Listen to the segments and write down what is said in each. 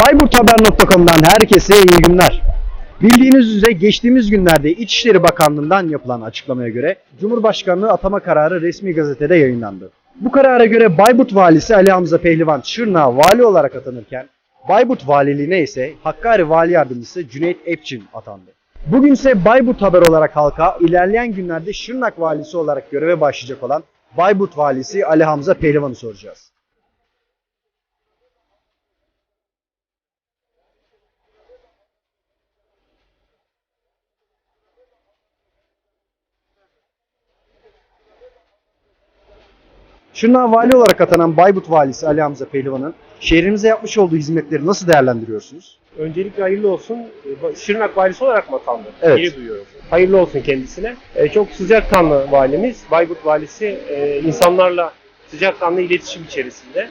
Bayburthaber.com'dan herkese iyi günler. Bildiğiniz üzere geçtiğimiz günlerde İçişleri Bakanlığı'ndan yapılan açıklamaya göre Cumhurbaşkanlığı atama kararı resmi gazetede yayınlandı. Bu karara göre Bayburt Valisi Ali Hamza Pehlivan Şırnağa vali olarak atanırken Bayburt Valiliğine ise Hakkari Vali Yardımcısı Cüneyt Epçin atandı. Bugün ise Bayburt Haber olarak halka ilerleyen günlerde Şırnak Valisi olarak göreve başlayacak olan Bayburt Valisi Ali Hamza Pehlivan'ı soracağız. Şırnağa vali olarak atanan Bayburt valisi Ali Hamza Pehlivan'ın şehrimize yapmış olduğu hizmetleri nasıl değerlendiriyorsunuz? Öncelikle hayırlı olsun. Ee, Şırnak valisi olarak mı atandı? Evet. İyi duyuyorum. Hayırlı olsun kendisine. Ee, Çok sıcakkanlı valimiz. Bayburt valisi e, insanlarla sıcakkanlı iletişim içerisinde.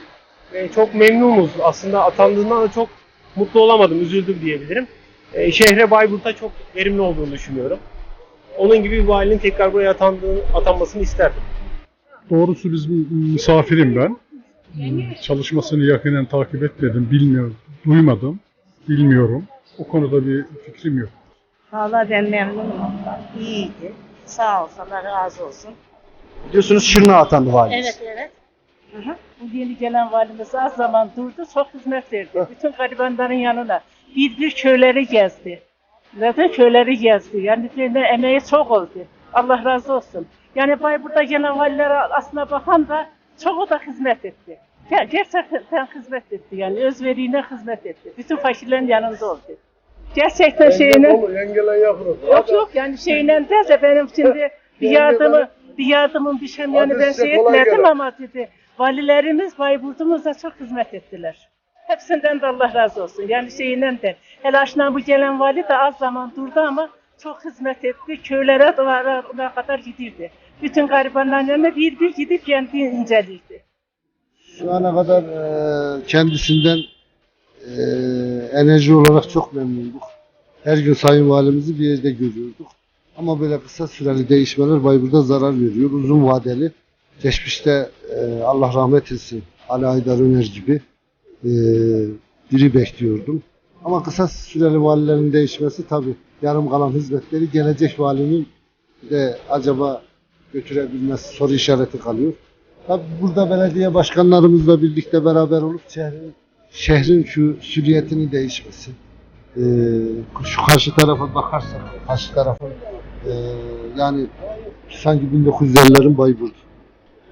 Çok memnunuz. Aslında atandığından da çok mutlu olamadım, üzüldüm diyebilirim. Ee, Şehre Bayburt'a çok verimli olduğunu düşünüyorum. Onun gibi bir valinin tekrar buraya atandığı, atanmasını isterdim. Doğrusu biz misafirim ben. Çalışmasını yakinen takip etmedim, bilmiyorum, duymadım, bilmiyorum. O konuda bir fikrim yok. Vallahi ben memnunum ondan. İyiydi. Sağ olsun, Allah razı olsun. Diyorsunuz Şırnağa atandı valimiz. Evet, evet. Bu yeni gelen valimiz az zaman durdu, çok hizmet verdi. Bütün garibanların yanına. Bir bir köyleri gezdi. Zaten köyleri gezdi. Yani emeği çok oldu. Allah razı olsun. Yani Bayburt'a gelen valilere aslına bakan da çoğu da hizmet etti. Ger- Gerçekten hizmet etti yani özveriyle hizmet etti. Bütün fakirlerin yanında oldu. Gerçekten şeyine... Yok yok yani şeyle de de benim şimdi bir yardımı bir yardımım bir şeyim yani ben şey etmedim ama dedi valilerimiz Bayburt'umuzda çok hizmet ettiler. Hepsinden de Allah razı olsun. Yani şeyinden de. Hele aşına bu gelen vali de az zaman durdu ama çok hizmet etti. Köylere duvara kadar gidirdi. Bütün garibanların yanına bir bir gidip kendi incelirdi. Şu ana kadar e, kendisinden e, enerji olarak çok memnunduk. Her gün Sayın Valimizi bir yerde görüyorduk. Ama böyle kısa süreli değişmeler Bayburt'a zarar veriyor. Uzun vadeli. Geçmişte e, Allah rahmet etsin Ali Aydar Öner gibi e, biri bekliyordum. Ama kısa süreli valilerin değişmesi tabii yarım kalan hizmetleri gelecek valinin de acaba götürebilmesi soru işareti kalıyor. Tabii burada belediye başkanlarımızla birlikte beraber olup şehrin, şehrin şu süriyetini değişmesi. Ee, şu karşı tarafa bakarsak, karşı tarafın e, yani sanki 1950'lerin Bayburt.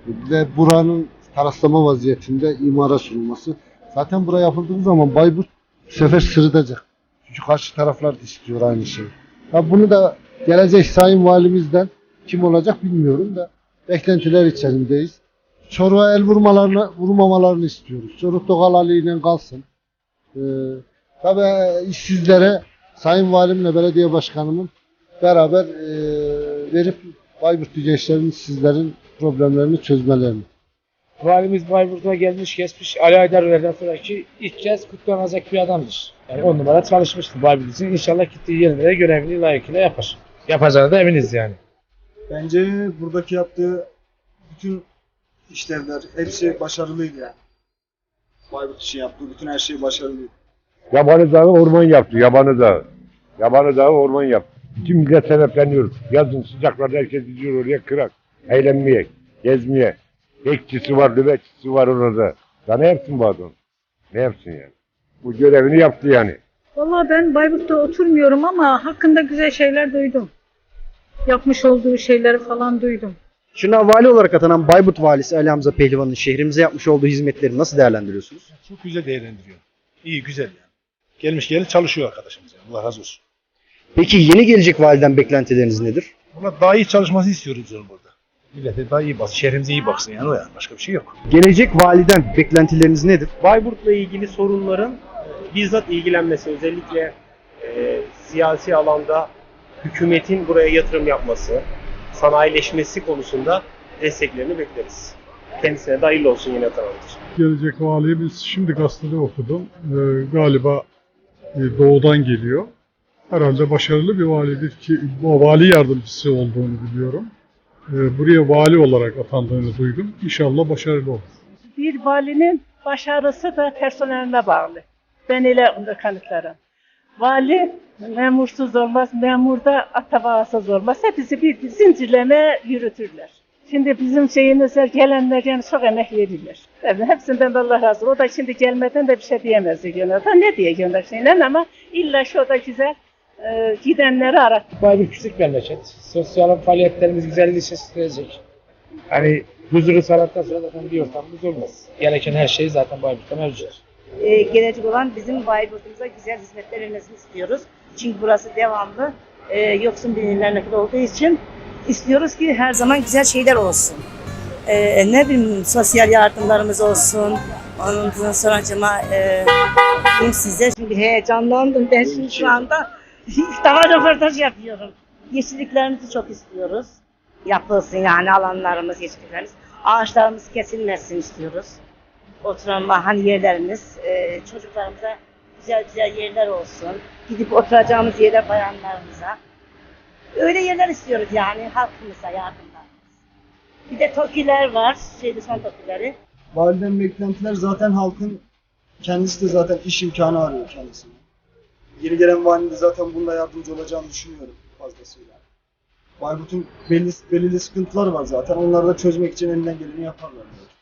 Ve buranın taraslama vaziyetinde imara sunulması. Zaten buraya yapıldığı zaman Bayburt bu sefer sırıtacak. Çünkü karşı taraflar da istiyor aynı şeyi. Ha bunu da gelecek sayın valimizden kim olacak bilmiyorum da beklentiler içerisindeyiz. Çoruk'a el vurmalarını, vurmamalarını istiyoruz. Çoruk Dogalı'yla kalsın. Ee, tabii işsizlere Sayın Valimle Belediye Başkanımın beraber e, verip Bayburtlu gençlerin işsizlerin problemlerini çözmelerini. Valimiz Bayburt'a gelmiş geçmiş Ali Aydar Öner'den sonraki ilk kez kutlanacak bir adamdır. Yani on numara çalışmıştır Bayburt için. İnşallah gittiği yerlere görevini layıkıyla yapar. Yapacağına da eminiz yani. Bence buradaki yaptığı bütün işlevler hepsi başarılıydı yani. Bayburt için yaptığı bütün her şey başarılıydı. Yabanı Dağı orman yaptı, Yabanı Dağı. Yabanı Dağı orman yaptı. Bütün millet sebepleniyor. Yazın sıcaklarda herkes gidiyor oraya kırak. Eğlenmeye, gezmeye. Bekçisi var, nöbetçisi var orada. Daha ne yapsın bu adam? Ne yapsın yani? Bu görevini yaptı yani. Vallahi ben Bayburt'ta oturmuyorum ama hakkında güzel şeyler duydum. Yapmış olduğu şeyleri falan duydum. Şırnağa vali olarak atanan Bayburt valisi Ali Hamza Pehlivan'ın şehrimize yapmış olduğu hizmetleri nasıl değerlendiriyorsunuz? Çok güzel değerlendiriyor. İyi, güzel yani. Gelmiş gelin çalışıyor arkadaşımız yani. Allah razı olsun. Peki yeni gelecek validen beklentileriniz nedir? Valla daha iyi çalışması istiyoruz onun burada. Millete daha iyi baksın, şehrimize iyi baksın yani o yani. Başka bir şey yok. Gelecek validen beklentileriniz nedir? Bayburt'la ilgili sorunların e, bizzat ilgilenmesi, özellikle e, siyasi alanda hükümetin buraya yatırım yapması, sanayileşmesi konusunda desteklerini bekleriz. Kendisine de hayırlı olsun yine tanıdır. Gelecek valiyi biz şimdi gazetede okudum. Ee, galiba e, doğudan geliyor. Herhalde başarılı bir validir ki bu vali yardımcısı olduğunu biliyorum. Ee, buraya vali olarak atandığını duydum. İnşallah başarılı olur. Bir valinin başarısı da personeline bağlı. Ben öyle kanıtlarım. Vali memursuz olmaz, memur da atabağasız olmaz. Hepsi bir zincirleme yürütürler. Şimdi bizim şeyimizde gelenler yani çok emek verirler. Evet, hepsinden de Allah razı olsun. O da şimdi gelmeden de bir şey diyemez diyorlar. Da ne diye gönder şeyle ama illa şu da güzel e, gidenleri arat. Bayburt küçük memleket. Sosyal faaliyetlerimiz güzelliği sürecek. Hani huzuru sağladıktan sonra zaten bir ortamımız olmaz. Gereken her şey zaten Bayburt'ta mevcut. Ee, gelecek olan bizim Bayburt'umuza güzel hizmetler verilmesini istiyoruz. Çünkü burası devamlı e, yoksun bir memleket olduğu için istiyoruz ki her zaman güzel şeyler olsun. Ee, ne bileyim sosyal yardımlarımız olsun. Ondan sonra acaba e, size şimdi heyecanlandım ben şimdi şu anda ilk defa röportaj yapıyorum. Yeşilliklerimizi çok istiyoruz. Yapılsın yani alanlarımız, yeşilliklerimiz. Ağaçlarımız kesilmesin istiyoruz. Oturan hani yerlerimiz, e, çocuklarımıza güzel güzel yerler olsun. Gidip oturacağımız yerler bayanlarımıza. Öyle yerler istiyoruz yani halkımıza yardımlar. Bir de TOKİ'ler var, şeyde son TOKİ'leri. Validen beklentiler zaten halkın kendisi de zaten iş imkanı arıyor kendisine. Yeni gelen valinin de zaten bunda yardımcı olacağını düşünüyorum fazlasıyla. Bayburt'un belli, belirli sıkıntıları var zaten. Onları da çözmek için elinden geleni yaparlar. zaten.